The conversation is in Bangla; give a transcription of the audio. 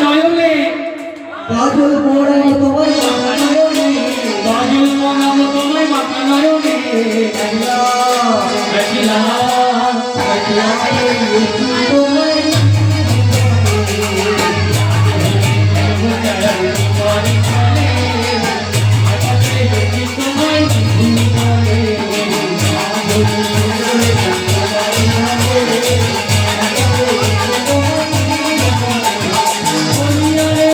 নয়নে কাজল পড়ানো তোমার মাথা নয়নে কাজল পড়ানো তোমার মাথা নয়নে